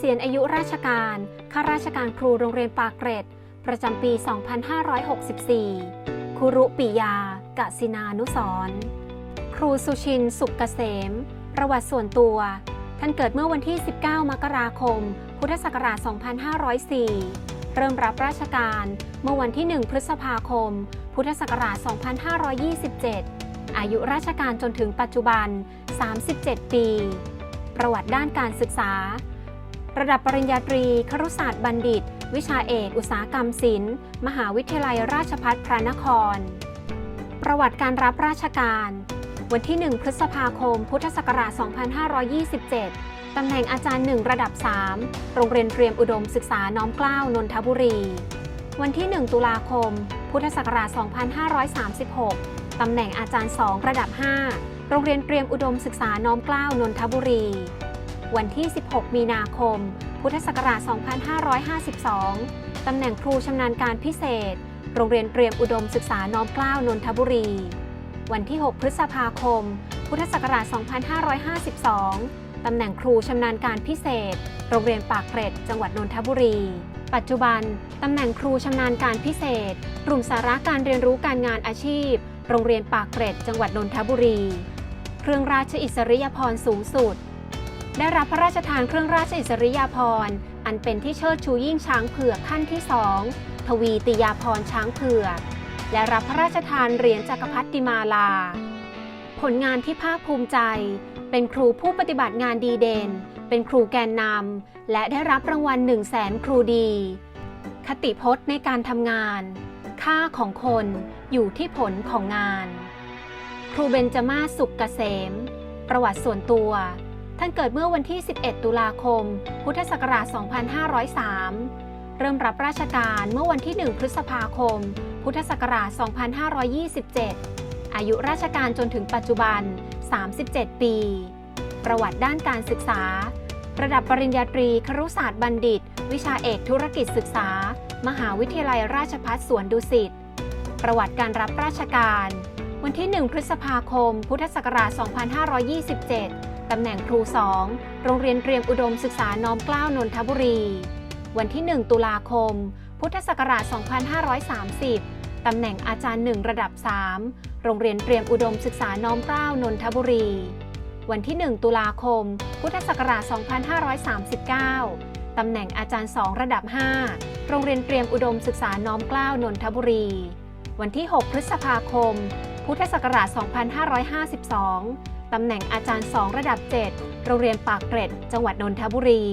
ษียณอายุราชการข้าราชการครูโรงเรียนปากเกร็ด ประจำปี 2564ครูรุปิยากะสินานุสรครูสุชิน สุกเกษม ประวัติส่วนตัว ท่านเกิดเมื่อวันที่ 19 มกราคม พุทธศักราช 2504 เริ่มรับราชการเมื่อวันที่ 1 พฤษภาคม พุทธศักราช 2527 อายุราชการจนถึงปัจจุบัน 37 ปี ประวัติด้านการศึกษา ระดับปริญญาตรี ครุศาสตร์บัณฑิต วิชาเอก อุตสาหกรรมศิลป์ มหาวิทยาลัยราชภัฏพระนคร ประวัติการรับราชการ วันที่ 1 พฤษภาคม พุทธศักราช 2527 ตำแหน่งอาจารย์ 1 ระดับ 3 โรงเรียนเตรียมอุดมศึกษาน้อมเกล้านนทบุรี วันที่ 1 ตุลาคม พุทธศักราช 2536 ตำแหน่งอาจารย์ 2 ระดับ 5 โรงเรียนเตรียมอุดมศึกษาน้อมเกล้านนทบุรี วันที่ 16 มีนาคม พุทธศักราช 2552 ตำแหน่งครูชำนาญการพิเศษ โรงเรียนเตรียมอุดมศึกษาน้อมเกล้านนทบุรี วันที่ 6 พฤษภาคม พุทธศักราช 2552 ตำแหน่งครูชำนาญการพิเศษ โรงเรียนปากเกร็ด จังหวัดนนทบุรี ปัจจุบัน ตำแหน่งครูชำนาญการพิเศษ กลุ่มสาระการเรียนรู้การงานอาชีพ โรงเรียนปากเกร็ด จังหวัดนนทบุรี เครื่องราชอิสริยาภรณ์สูงสุด ได้รับพระราชทานเครื่องราชอิสริยาภรณ์ อันเป็นที่เชิดชูยิ่งช้างเผือกขั้นที่สองทวีติยาภรณ์ช้างเผือก และรับพระราชทานเหรียญจักรพรรดิมาลา ผลงานที่ภาคภูมิใจ เป็นครูผู้ปฏิบัติงานดีเด่น เป็นครูแกนนำและได้รับรางวัล1 0 0 0 0แสนครูดี คติพจน์ในการทำงาน ค่าของคนอยู่ที่ผลของงาน ครูเบญจมาสุขเกษม ประวัติส่วนตัว ท่านเกิดเมื่อวันที่ 11 ตุลาคม พุทธศักราช 2503 เริ่มรับราชการเมื่อวันที่ 1 พฤษภาคม พุทธศักราช 2527 อายุราชการจนถึงปัจจุบัน 37 ปี ประวัติด้านการศึกษา ระดับปริญญาตรีครุศาสตร์บัณฑิต วิชาเอกธุรกิจศึกษา มหาวิทยาลัยราชภัฏสวนดุสิต ประวัติการรับราชการ วันที่ 1 พฤษภาคม พุทธศักราช 2527 ตำแหน่งครู 2 โรงเรียนเตรียมอุดมศึกษาน้อมเกล้านนทบุรี วันที่ 1 ตุลาคม พุทธศักราช 2530 ตำแหน่งอาจารย์ 1 ระดับ 3 โรงเรียนเตรียมอุดมศึกษาน้อมเกล้านนทบุรี วันที่ 1 ตุลาคม พุทธศักราช 2539 ตำแหน่งอาจารย์ 2 ระดับ 5 โรงเรียนเตรียมอุดมศึกษาน้อมเกล้านนทบุรี วันที่ 6 พฤษภาคม พุทธศักราช 2552 ตำแหน่งอาจารย์ 2 ระดับ 7 โรงเรียนปากเกร็ด จังหวัดนนทบุรี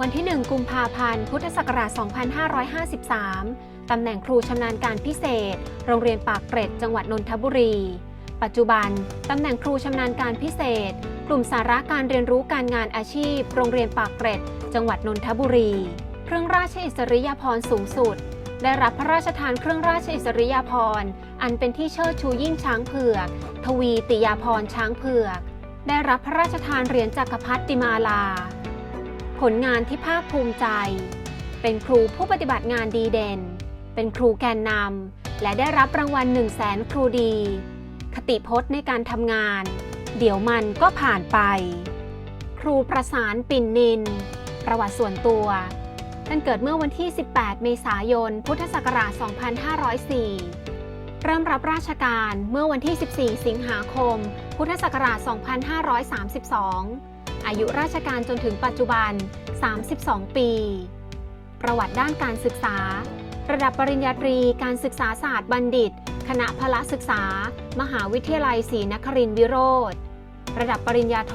วันที่ 1 กุมภาพันธ์ พุทธศักราช 2553 ตำแหน่งครูชำนาญการพิเศษ โรงเรียนปากเกร็ด จังหวัดนนทบุรี ปัจจุบัน ตำแหน่งครูชำนาญการพิเศษ กลุ่มสาระการเรียนรู้การงานอาชีพ โรงเรียนปากเกร็ด จังหวัดนนทบุรี เครื่องราชอิสริยาภรณ์สูงสุด ได้รับพระราชทานเครื่องราชอิสริยาภรณ์อันเป็นที่เชิดชูยิ่งช้างเผือก ทวีติยาภรณ์ช้างเผือก ได้รับพระราชทานเหรียญจักรพรรดิมาลา ผลงานที่ภาคภูมิใจ เป็นครูผู้ปฏิบัติงานดีเด่น เป็นครูแกนนำและได้รับรางวัล1 0 0 0 0แสนครูดี คติพจน์ในการทำงาน เดี๋ยวมันก็ผ่านไป ครูประสานปิ่นนิน ประวัติส่วนตัว ท่านเกิดเมื่อวันที่ 18 เมษายน พุทธศักราช 2504 เริ่มรับราชการเมื่อวันที่ 14 สิงหาคม พุทธศักราช 2532 อายุราชการจนถึงปัจจุบัน 32 ปี ประวัติด้านการศึกษา ระดับปริญญาตรีการศึกษาศาสตร์บัณฑิต คณะพละศึกษา มหาวิทยาลัยศรีนครินทรวิโรธ ระดับปริญญาโท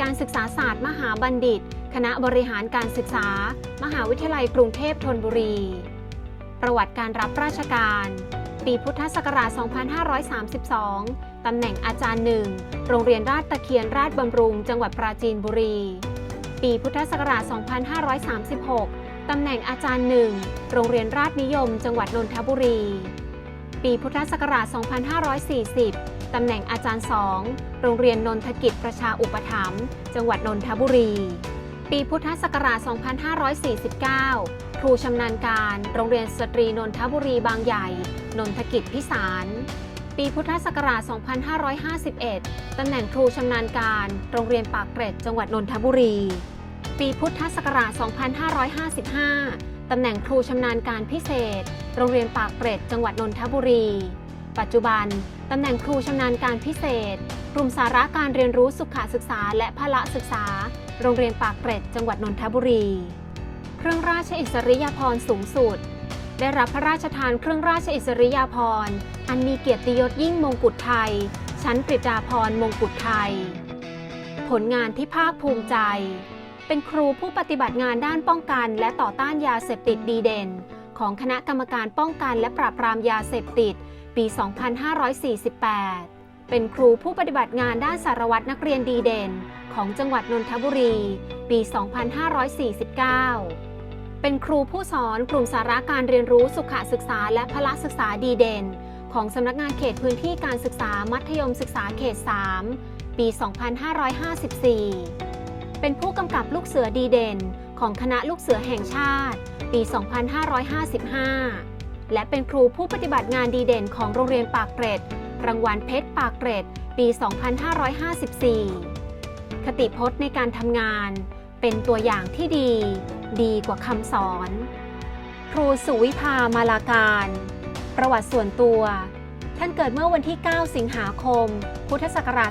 การศึกษาศาสตร์มหาบัณฑิต คณะบริหารการศึกษา มหาวิทยาลัยกรุงเทพธนบุรี ประวัติการรับราชการ ปีพุทธศักราช 2532 ตำแหน่งอาจารย์หนึ่ง โรงเรียนราชตะเคียนราชบำรุง จังหวัดปราจีนบุรี ปีพุทธศักราช 2536 ตำแหน่งอาจารย์หนึ่ง โรงเรียนราชนิยม จังหวัดนนทบุรี ปีพุทธศักราช 2540 ตำแหน่งอาจารย์สอง โรงเรียนนนทกิจประชาอุปถัมภ์ จังหวัดนนทบุรี ปีพุทธศักราช 2549 ครูชำนาญการ โรงเรียนสตรีนนทบุรีบางใหญ่ นนทกิจพิสาร ปีพุทธศักราช 2551 ตำแหน่งครูชำนาญการ โรงเรียนปากเกร็ด จังหวัดนนทบุรี ปีพุทธศักราช 2555 ตำแหน่งครูชำนาญการพิเศษ โรงเรียนปากเกร็ด จังหวัดนนทบุรี ปัจจุบัน ตำแหน่งครูชำนาญการพิเศษ กลุ่มสาระการเรียนรู้สุขศึกษาและพละศึกษา โรงเรียนปากเกร็ดจังหวัดนนทบุรี เครื่องราชอิสริยาภรณ์สูงสุด ได้รับพระราชทานเครื่องราชอิสริยาภรณ์อันมีเกียรติยศยิ่งมงกุฎไทย ชั้นกฤษฎาภรณ์มงกุฎไทย ผลงานที่ภาคภูมิใจ เป็นครูผู้ปฏิบัติงานด้านป้องกัน และต่อต้านยาเสพติดดีเด่น ของคณะกรรมการป้องกันและปราบปรามยาเสพติด ปี 2548 เป็นครูผู้ปฏิบัติงานด้านสารวัตรนักเรียนดีเด่น ของจังหวัดนนทบุรี ปี 2549 เป็นครูผู้สอนกลุ่มสาระการเรียนรู้สุขศึกษาและพละศึกษาดีเด่น ของสำนักงานเขตพื้นที่การศึกษามัธยมศึกษาเขต 3 ปี 2554 เป็นผู้กำกับลูกเสือดีเด่น ของคณะลูกเสือแห่งชาติ ปี 2555 และเป็นครูผู้ปฏิบัติงานดีเด่นของโรงเรียนปากเกร็ด รางวัลเพชรปากเกร็ด ปี 2554 คติพจน์ในการทำงาน เป็นตัวอย่างที่ดี ดีกว่าคำสอน ครูสุวิภามาลาการ ประวัติส่วนตัว ท่านเกิดเมื่อวันที่ 9 สิงหาคม พุทธศักราช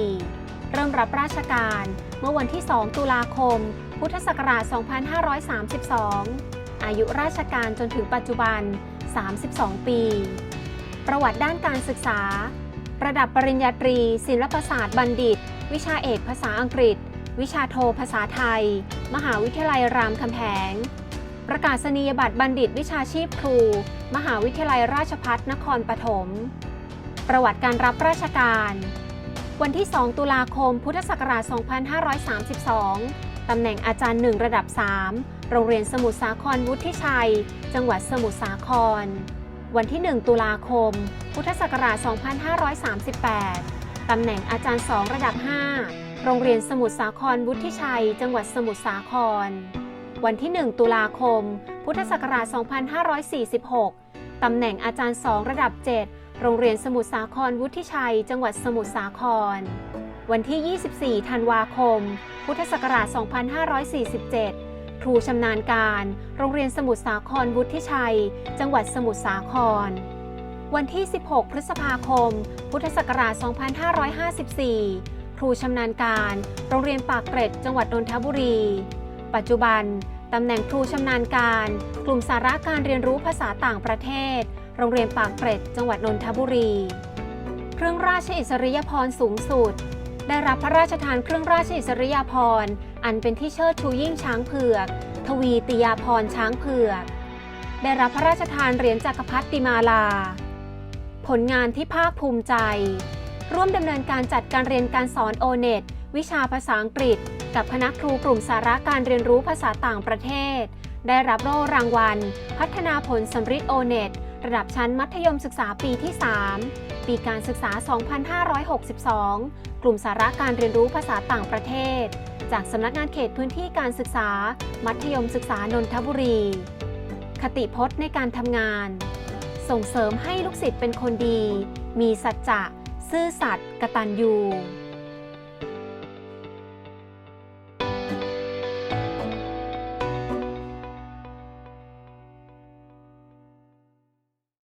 2504 เริ่มรับราชการเมื่อวันที่ 2 ตุลาคม พุทธศักราช 2532 อายุราชการจนถึงปัจจุบัน 32 ปี ประวัติด้านการศึกษา ระดับปริญญาตรี ศิลปศาสตร์บัณฑิต วิชาเอกภาษาอังกฤษ วิชาโทภาษาไทย มหาวิทยาลัยรามคำแหง ประกาศนียบัตรบัณฑิตวิชาชีพครู มหาวิทยาลัยราชภัฏนครปฐม ประวัติการรับราชการ วันที่ 2 ตุลาคม พุทธศักราช 2532 ตำแหน่งอาจารย์หนึ่งระดับ 3 โรงเรียนสมุทรสาครวุฒิชัย จังหวัดสมุทรสาคร วันที่ 1 ตุลาคม พุทธศักราช 2538 ตำแหน่งอาจารย์ 2 ระดับ 5 โรงเรียนสมุทรสาครวุฒิชัย จังหวัดสมุทรสาคร วันที่ 1 ตุลาคม พุทธศักราช 2546 ตำแหน่งอาจารย์ 2 ระดับ 7 โรงเรียนสมุทรสาครวุฒิชัย จังหวัดสมุทรสาคร วันที่ 24 ธันวาคม พุทธศักราช 2547 ครูชำนาญการ โรงเรียนสมุทรสาครวุฒิชัย จังหวัดสมุทรสาคร วันที่ 16 พฤษภาคม พุทธศักราช 2554 ครูชำนาญการ โรงเรียนปากเกร็ด จังหวัดนนทบุรี ปัจจุบันตำแหน่งครูชำนาญการ กลุ่มสาระการเรียนรู้ภาษาต่างประเทศ โรงเรียนปากเกร็ด จังหวัดนนทบุรี เครื่องราชอิสริยาภรณ์สูงสุด ได้รับพระราชทานเครื่องราชอิสริยาภรณ์ อันเป็นที่เชิดชูยิ่งช้างเผือก ทวีติยาภรช้างเผือก ได้รับพระราชทานเหรียญจักรพรรดิมาลา ผลงานที่ภาคภูมิใจ ร่วมดำเนินการจัดการเรียนการสอนโอเน็ตวิชาภาษาอังกฤษ กับคณะครูกลุ่มสาระการเรียนรู้ภาษาต่างประเทศ ได้รับโล่รางวัล พัฒนาผลสำริดโอเน็ตระดับชั้นมัธยมศึกษาปีที่ 3 ปีการศึกษา 2562 กลุ่มสาระการเรียนรู้ภาษาต่างประเทศ จากสำนักงานเขตพื้นที่การศึกษา มัธยมศึกษานนทบุรี คติพจน์ในการทำงาน ส่งเสริมให้ลูกศิษย์เป็นคนดี มีสัจจะ ซื่อสัตย์กตัญญู